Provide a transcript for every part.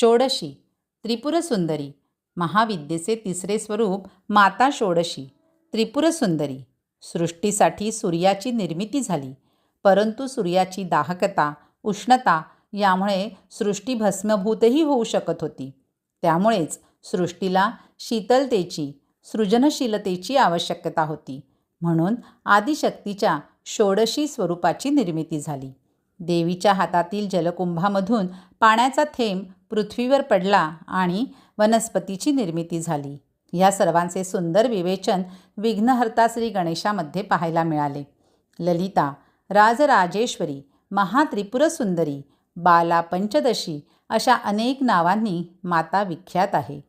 षोडशी त्रिपुरसुंदरी महाविद्येचे तिसरे स्वरूप माता षोडशी त्रिपुरसुंदरी. सृष्टीसाठी सूर्याची निर्मिती झाली परंतु सूर्याची दाहकता उष्णता यामुळे सृष्टी भस्मभूतही होऊ शकत होती. त्यामुळेच सृष्टीला शीतलतेची सृजनशीलतेची आवश्यकता होती. म्हणून आदिशक्तीच्या षोडशी स्वरूपाची निर्मिती झाली. देवीच्या हातातील जलकुंभामधून पाण्याचा थेंब पृथ्वीवर पडला आणि वनस्पतीची निर्मिती झाली. या सर्वांचे सुंदर विवेचन विघ्नहर्ता श्री गणेशामध्ये पाहायला मिळाले. ललिता राजराजेश्वरी महात्रिपुरसुंदरी बाला पंचदशी अशा अनेक नावांनी माता विख्यात आहे.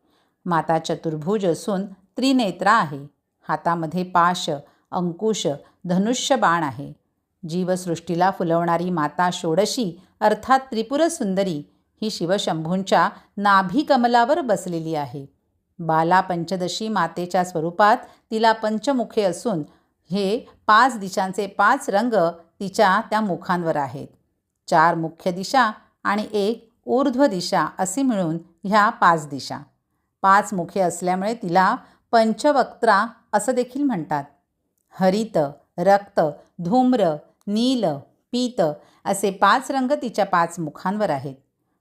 माता चतुर्भुज असून त्रिनेत्रा आहे. हातामध्ये पाश अंकुश धनुष्य बाण आहे. जीवसृष्टीला फुलवणारी माता षोडशी अर्थात त्रिपुरसुंदरी ही शिवशंभूंच्या नाभिकमलावर बसलेली आहे. बाला पंचदशी मातेच्या स्वरूपात तिला पंचमुखे असून हे पाच दिशांचे पाच रंग तिच्या त्या मुखांवर आहेत. चार मुख्य दिशा आणि एक ऊर्ध्व दिशा असे मिळून ह्या पाच दिशा. पाच मुखे असल्यामुळे तिला पंचवक्त्रा असं देखील म्हणतात. हरित रक्त धूम्र नील पीत असे पाच रंग तिच्या पाच मुखांवर आहेत.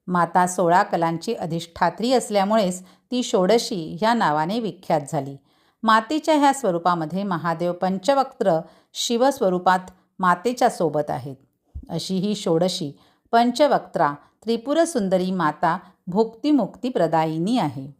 माता सोळा कलांची अधिष्ठात्री असल्यामुळेच ती षोडशी ह्या नावाने विख्यात झाली. मातेच्या ह्या स्वरूपामध्ये महादेव पंचवक्त्र शिवस्वरूपात मातेच्या सोबत आहेत. अशी ही षोडशी पंचवक्त्रा त्रिपुरसुंदरी माता भुक्तिमुक्तिप्रदायिनी आहे.